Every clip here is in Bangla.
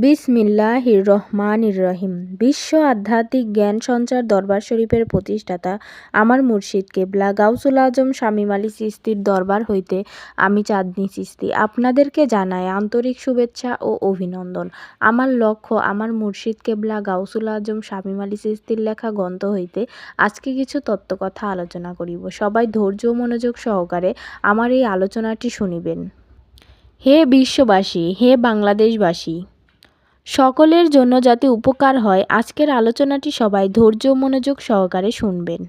বিসমিল্লাহির রহমানির রহিম বিশ্ব আধ্যাত্মিক জ্ঞান সঞ্চার দরবার শরীফের প্রতিষ্ঠাতা আমার মুর্শিদ কেবলা গাউসুল আজম শামীম আলী চিস্তির দরবার হইতে আমি চাঁদনি চিস্তি আপনাদেরকে জানাই আন্তরিক শুভেচ্ছা ও অভিনন্দন। আমার লক্ষ্য আমার মুর্শিদ কেবলা গাউসুল আজম শামীম আলী চিস্তির লেখা গ্রন্থ হইতে আজকে কিছু তত্ত্বকথা আলোচনা করিব। সবাই ধৈর্য মনোযোগ সহকারে আমার এই আলোচনাটি শুনিবেন। হে বিশ্ববাসী, হে বাংলাদেশবাসী সকলের জন্য যাতে উপকার হয়, আজকের আলোচনাটি সবাই ধৈর্য মনোযোগ সহকারে শুনবেন।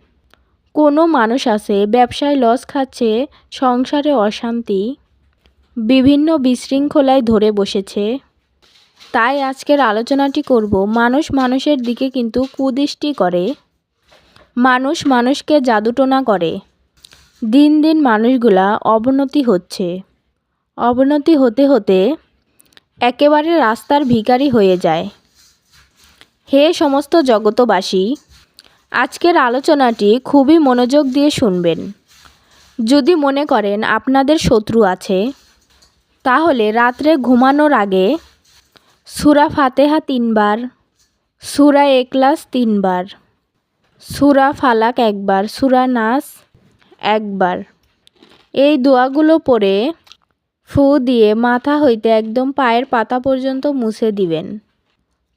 কোনো মানুষ আছে, ব্যবসায় লস খাচ্ছে, সংসারে অশান্তি, বিভিন্ন বিশৃঙ্খলায় ধরে বসেছে। তাই আজকের আলোচনাটি করব, মানুষ মানুষের দিকে কিন্তু কুদৃষ্টি করে। মানুষ মানুষকে জাদুটোনা করে। দিন দিন মানুষগুলা অবনতি হচ্ছে। অবনতি হতে হতে একেবারে রাস্তার ভিখারি হয়ে যায়। হে সমস্ত জগতবাসী, আজকের আলোচনাটি খুবই মনোযোগ দিয়ে শুনবেন। যদি মনে করেন আপনাদের শত্রু আছে, তাহলে রাত্রে ঘুমানোর আগে সুরা ফাতেহা তিনবার, সুরা একলাস তিনবার, সুরা ফালাক একবার, সুরা নাস একবার। এই দোয়াগুলো পড়ে ফু দিয়ে মাথা হইতে একদম পায়ের পাতা পর্যন্ত মুছে দিবেন।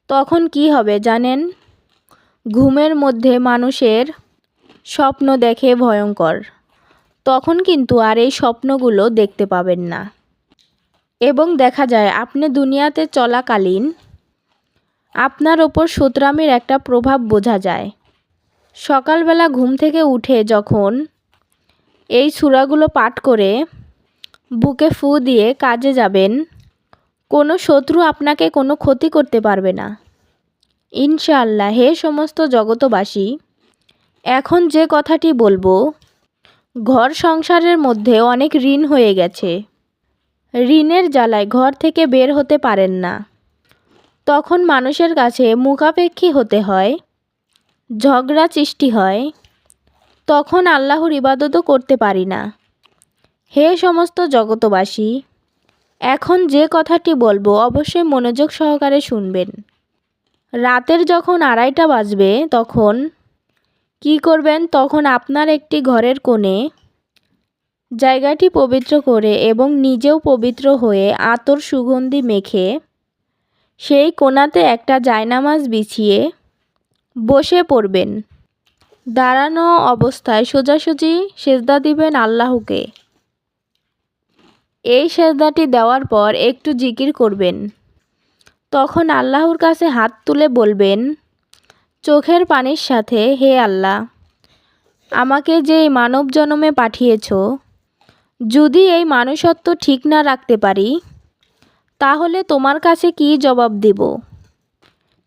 তখন কি হবে জানেন? ঘুমের মধ্যে মানুষের স্বপ্ন দেখে ভয়ঙ্কর। তখন কিন্তু আর এই স্বপ্নগুলো দেখতে পাবেন না। এবং দেখা যায় আপনি দুনিয়াতে চলাকালীন আপনার ওপর সুতরামের একটা প্রভাব বোঝা যায়। সকালবেলা ঘুম থেকে উঠে যখন এই সুরাগুলো পাঠ করে বুকে ফু দিয়ে কাজে যাবেন। কোনো শত্রু আপনাকে কোনো ক্ষতি করতে পারবে না। ইনশাআল্লাহ, হে সমস্ত জগতবাসী, এখন যে কথাটি বলব, ঘর সংসারের মধ্যে অনেক ঋণ হয়ে গেছে। ঋণের জ্বালায় ঘর থেকে বের হতে পারেন না। তখন মানুষের কাছে মুখাপেক্ষী হতে হয়, ঝগড়া সৃষ্টি হয়। তখন আল্লাহর ইবাদতও করতে পারি না। হে সমস্ত জগতবাসী, এখন যে কথাটি বলব অবশ্যই মনোযোগ সহকারে শুনবেন। রাতের যখন আড়াইটা বাজবে তখন কি করবেন? তখন আপনার একটি ঘরের কোণে জায়গাটি পবিত্র করে এবং নিজেও পবিত্র হয়ে আতর সুগন্ধি মেখে সেই কোণাতে একটা জায়নামাজ বিছিয়ে বসে পড়বেন। দাঁড়ানো অবস্থায় সোজাসুজি সেজদা দিবেন আল্লাহকে। এই সেজদাটি দেওয়ার পর একটু জিকির করবেন। তখন আল্লাহর কাছে হাত তুলে বলবেন, চোখের পানির সাথে হে আল্লাহ, আমাকে যে এই মানব জনমে পাঠিয়েছ, যদি এই মানুষত্ব ঠিক না রাখতে পারি, তাহলে তোমার কাছে কি জবাব দেব?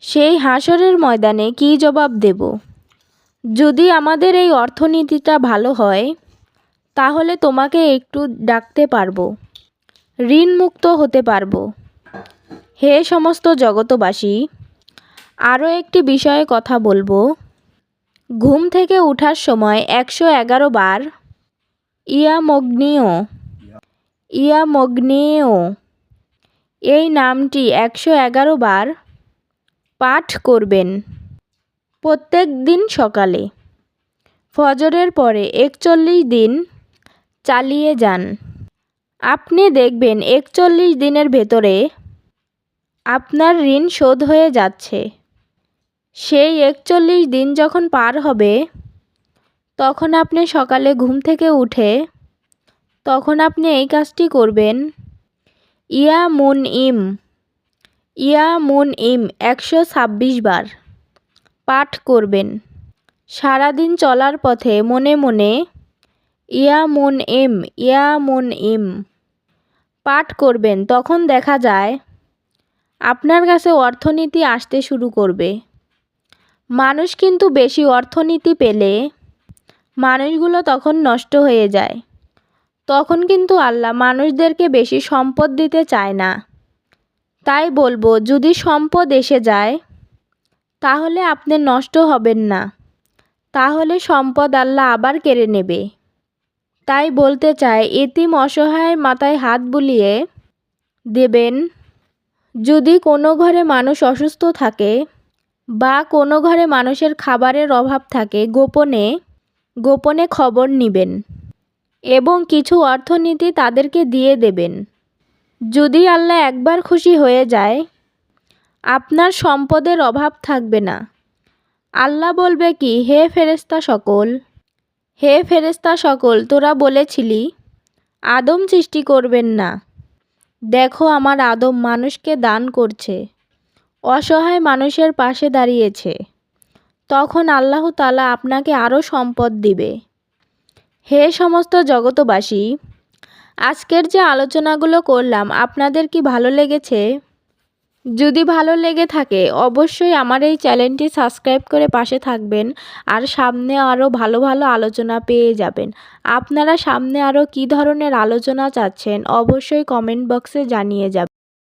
সেই হাসরের ময়দানে কি জবাব দেব? যদি আমাদের এই অর্থনীতিটা ভালো হয়, তাহলে তোমাকে একটু ডাকতে পারব। ঋণমুক্ত হতে পারব। হে সমস্ত জগতবাসী, আরও একটি বিষয়ে কথা বলব। ঘুম থেকে ওঠার সময় একশো এগারো বার ইয়ামগ্নিও ইয়ামগ্নেয় এই নামটি একশো এগারো বার পাঠ করবেন প্রত্যেক দিন সকালে। ফজরের পরে একচল্লিশ দিন চালিয়ে যান। আপনি দেখবেন একচল্লিশ দিনের ভেতরে আপনার ঋণ শোধ হয়ে যাচ্ছে। সেই একচল্লিশ দিন যখন পার হবে, তখন আপনি সকালে ঘুম থেকে উঠে তখন আপনি এই কাজটি করবেন। ইয়া মুন ইম। ইয়া মুন ইম একশো ছাব্বিশ বার পাঠ করবেন। সারাদিন চলার পথে মনে মনে, ইয়া মুন ইম, ইয়া মুন ইম। পাঠ করবেন, তখন দেখা যায় আপনার কাছে অর্থনীতি আসতে শুরু করবে। মানুষ কিন্তু বেশি অর্থনীতি পেলে মানুষগুলো তখন নষ্ট হয়ে যায়। তখন কিন্তু আল্লাহ মানুষদেরকে বেশি সম্পদ দিতে চায় না। তাই বলব, যদি সম্পদ এসে যায়, তাহলে আপনি নষ্ট হবেন না। তাহলে সম্পদ আল্লাহ আবার কেড়ে নেবে। তাই বলতে চাই, এতিম অসহায়ের মাথায় হাত বুলিয়ে দেবেন। যদি কোনো ঘরে মানুষ অসুস্থ থাকে বা কোনো ঘরে মানুষের খাবারের অভাব থাকে, গোপনে গোপনে খবর নিবেন এবং কিছু অর্থনীতি তাদেরকে দিয়ে দেবেন। যদি আল্লাহ একবার খুশি হয়ে যায়, আপনার সম্পদের অভাব থাকবে না। আল্লাহ বলবে কি, হে ফেরেস্তা সকল হে ফেরেস্তা সকল, তোরা বলেছিলি, আদম সৃষ্টি করবেন না। দেখো আমার আদম মানুষকে দান করছে, অসহায় মানুষের পাশে দাঁড়িয়েছে। তখন আল্লাহ তালা আপনাকে আরও সম্পদ দিবে। হে সমস্ত জগতবাসী আজকের যে আলোচনাগুলো করলাম, আপনাদের কি ভালো লেগেছে? যদি ভালো লেগে থাকে, অবশ্যই আমার এই চ্যানেলটি সাবস্ক্রাইব করে পাশে থাকবেন আর সামনে আরও ভালো ভালো আলোচনা পেয়ে যাবেন। আপনারা সামনে আরও কি ধরনের আলোচনা চাচ্ছেন, অবশ্যই কমেন্ট বক্সে জানিয়ে যাবেন।